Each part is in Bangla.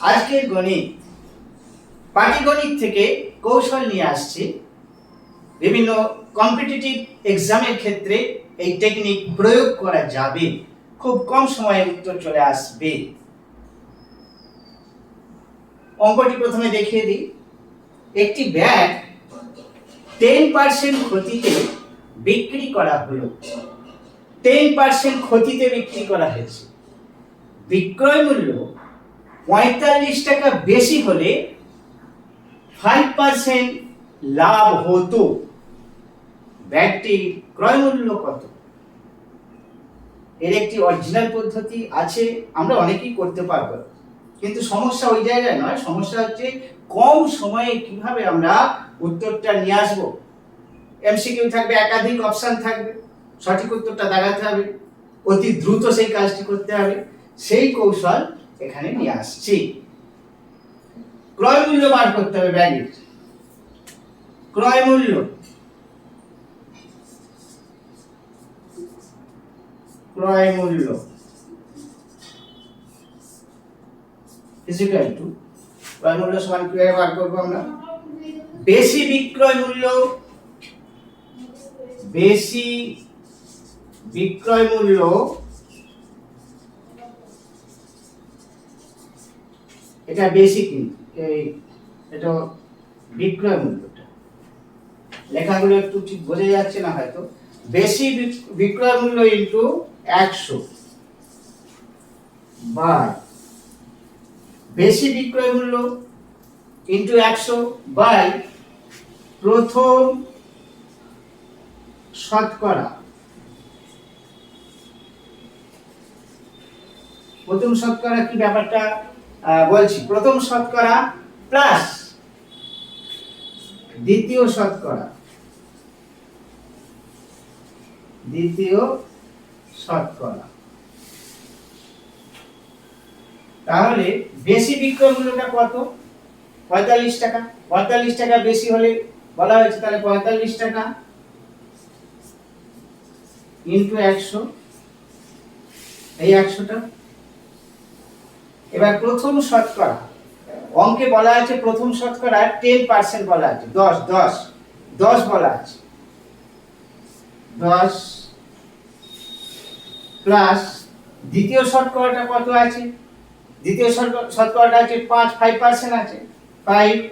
আজকের গণিত পাটিগণিত থেকে কৌশল নিয়ে আসছি। বিভিন্ন কম্পিটিটিভ এক্সামের ক্ষেত্রে এই টেকনিক প্রয়োগ করা যাবে। খুব কম সময়ে উত্তর চলে আসবে। অঙ্কটি প্রথমে দেখিয়ে দিই। একটি ব্যাগ টেন পার্সেন্ট ক্ষতিতে বিক্রি করা হলো। টেন পার্সেন্ট ক্ষতিতে বিক্রি করা হয়েছে। বিক্রয় মূল্য পঁয়তাল্লিশ টাকা বেশি হলে ফাইভ পার্সেন্ট লাভ হতো। ব্যাগটির ক্রয় মূল্য কত? এর একটি অরিজিনাল পদ্ধতি আছে, আমরা অনেকেই করতে পারব। কিন্তু সমস্যা ওই জায়গায় নয়, সমস্যা হচ্ছে কম সময়ে কীভাবে আমরা উত্তরটা নিয়ে আসব? এমসিকিউ থাকবে, একাধিক অপশন থাকবে, সঠিক উত্তরটা দাগাতে হবে, অতি দ্রুত সেই কাজটি করতে হবে। সেই কৌশল এখানে নিয়ে আসছি। ক্রয় মূল্য বার করতে হবে ব্যাগের ক্রয় মূল্য। ক্রয় মূল্য। ফিজিক্যাল টু ক্রয় মূল্য সমান কীভাবে বার করব আমরা? বেশি বিক্রয় মূল্য। বেশি বিক্রয় মূল্য এটা বেশি কিন্তু, এই, এটা বিক্রয় মূল্যটা। লেখাগুলো একটু ঠিক বোঝা যাচ্ছে না হয়তো। বেশি বিক- বিক্রয় মূল্য ইন্টু একশো বাই বেশি বিক্রয় মূল্য ইন্টু একশো বাই প্রথম শতকরা। প্রথম শতকরা কি ব্যাপারটা? বলছি, প্রথম শতকরা প্লাস দ্বিতীয় শতকরা। দ্বিতীয় শতকরা। তাহলে বেশি বিক্রয় মূল্যটা কত? পঁয়তাল্লিশ টাকা। পঁয়তাল্লিশ টাকা বেশি হলে বলা হয়েছে তাহলে পঁয়তাল্লিশ টাকা ইন্টু একশো। এই একশোটা এবার প্রথম শতকরা অঙ্কে বলা আছে, প্রথম শতকরা টেন পার্সেন্ট বলা আছে, দশ দশ দশ বলা আছে। দশ প্লাস দ্বিতীয় শতকরাটা কত আছে? দ্বিতীয় শতক- শতকরাটা আছে পাঁচ ফাইভ পার্সেন্ট আছে। ফাইভ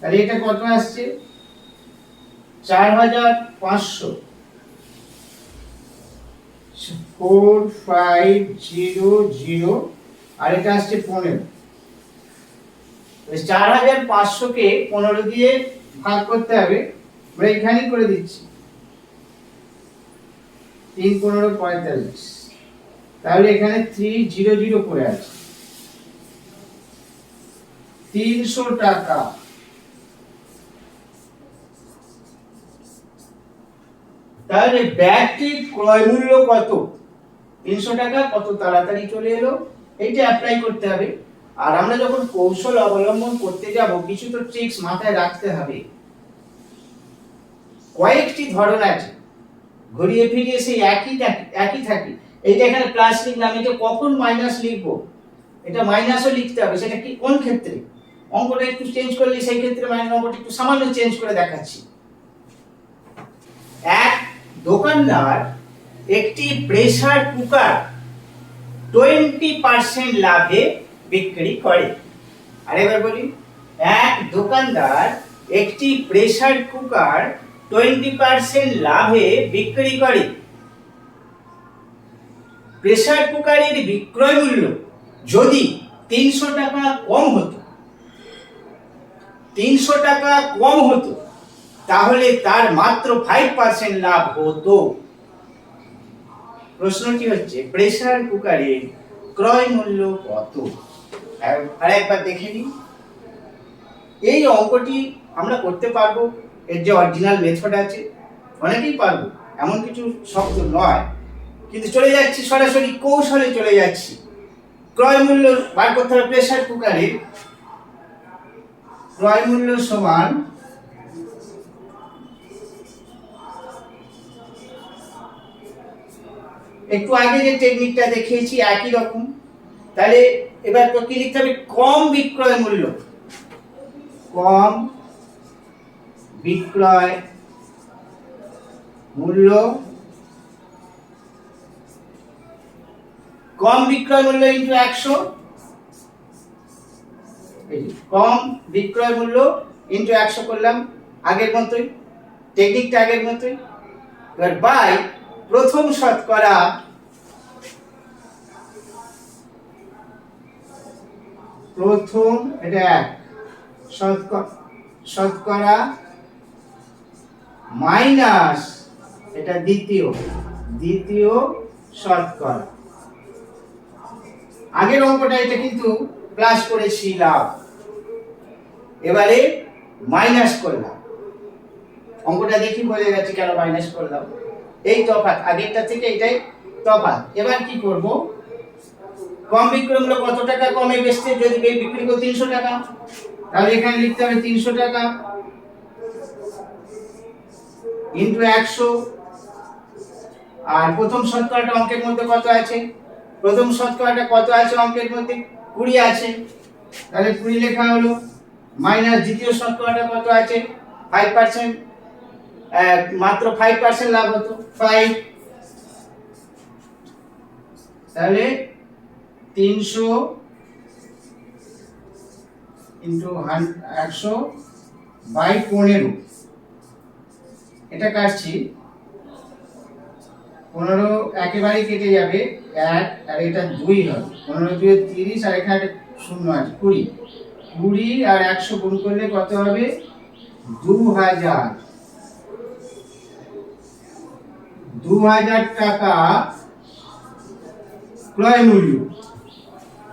তাহলে এটা কত আসছে? চার হাজার পাঁচশো। ফোর ফাইভ জিরো জিরো আর এটা আসছে পনেরো। চার হাজার পাঁচশোকে পনেরো দিয়ে ভাগ করতে হবে। আমরা এখানেই করে দিচ্ছি। তিন পনেরো পঁয়তাল্লিশ। তাহলে এখানে থ্রি জিরো জিরো করে আছে। তিনশো টাকা। তাহলে ব্যাগটির ক্রয় মূল্য কত? তিনশো টাকা, কত তাড়াতাড়ি চলে এলো? এইটা অ্যাপ্লাই করতে হবে। আর আমরা যখন কৌশল অবলম্বন করতে যাব, কিছু তো ট্রিক্স মাথায় রাখতে হবে। কয়েকটি ধরন আছে। ঘুরিয়ে ফিরিয়ে সেই একই একই থাকে। এইটা এখানে প্লাস লিখলাম এটা কখন মাইনাস লিখব? এটা মাইনাসও লিখতে হবে, সেটা কি কোন ক্ষেত্রে? অঙ্কটা একটু চেঞ্জ করলে সেই ক্ষেত্রে মাইনাস অঙ্কটা একটু সামান্য চেঞ্জ করে দেখাচ্ছি। এক, দোকানদার একটি প্রেসার কুকার টোয়েন্টি পার্সেন্ট লাভে বিক্রি করে। আর এবার বলি, এক দোকানদার একটি প্রেসার কুকার টোয়েন্টি পার্সেন্ট লাভে বিক্রি করে। প্রেসার কুকারের বিক্রয় মূল্য যদি তিনশো টাকা কম হতো, তিনশো টাকা কম হতো, তাহলে তার মাত্র ফাইভ পার্সেন্ট লাভ হতো। প্রশ্নটি হচ্ছে প্রেসার কুকারের ক্রয় মূল্য কত? আর- একবার দেখে নিই। এই অঙ্কটি আমরা করতে পারব, এর যে অরিজিনাল মেথড আছে, অনেকেই পারব, এমন কিছু শব্দ নয়। কিন্তু চলে যাচ্ছি, সরাসরি কৌশলে চলে যাচ্ছি। ক্রয় মূল্য বার করতে হবে প্রেসার কুকারের ক্রয় মূল্য সমান একটু আগে যে টেকনিকটা দেখিয়েছি, একই রকম। তাহলে এবার কি লিখতে হবে? কম বিক্রয় মূল্য। কম বিক্রয় মূল্য। কম বিক্রয় মূল্য ইন্টু একশো। কম বিক্রয় মূল্য ইন্টু একশো করলাম আগের মতোই। টেকনিকটা আগের মতোই। এবার বাই প্রথম শতকরা প্রথম, এটা এক। শতক- শতকরা মাইনাস এটা দ্বিতীয়। দ্বিতীয় শতকরা আগের অঙ্কটা এটা কিন্তু প্লাস করেছিলাম। এবারে মাইনাস করলাম। অঙ্কটা দেখি বোঝা যাচ্ছে কেন মাইনাস করলাম। এই তফাৎ, আগেরটা থেকে এটাই তফাৎ। এবার কি করব? কম বিক্রয় মূল্য কত টাকা? কমে বেচতে যদি বিক্রি করে তিনশো টাকা, তাহলে এখানে লিখতে হবে তিনশো টাকা ইন্টু একশো। আর প্রথম শতকরাটা অঙ্কের মধ্যে কত আছে? প্রথম শতকরাটা কত আছে অঙ্কের মধ্যে? কুড়ি আছে। তাহলে কুড়ি লেখা হলো। মাইনাস দ্বিতীয় শতকরাটা কত আছে? ফাইভ পার্সেন্ট মাত্র ফাইভ পার্সেন্ট লাভ হতো। ফাইভ তাহলে তিনশো ইন্টু একশো বাই পনেরো। এটা কাটছি। পনেরো একেবারে কেটে যাবে, এক, আর এটা দুই হবে। পনেরো দুই তিরিশ, আর এখানে শূন্য আছে, কুড়ি। কুড়ি আর একশো গুণ করলে কত হবে? দু হাজার দু হাজার টাকা ক্রয় মূল্য।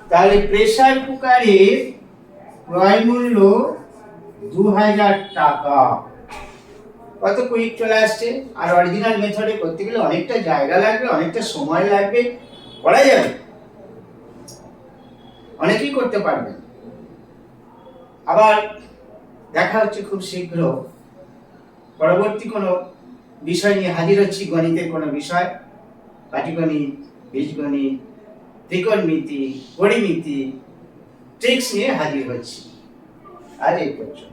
তাহলে প্রেসার কুকারের ক্রয় মূল্য দু হাজার টাকা। কত কুইক চলে আসছে? আর অরিজিনাল মেথডে করতে গেলে অনেকটা জায়গা লাগবে, অনেকটা সময় লাগবে করা যাবে। অনেকেই করতে পারবেন আবার দেখা হচ্ছে খুব শীঘ্র। পরবর্তী কোনো বিষয় নিয়ে হাজির হচ্ছি, গণিতের কোনো বিষয়, পাটিগণিত, বীজগণিত, ত্রিকোণমিতি, পরিমিতি ট্রিক্স নিয়ে হাজির হচ্ছি। আজ এই পর্যন্ত।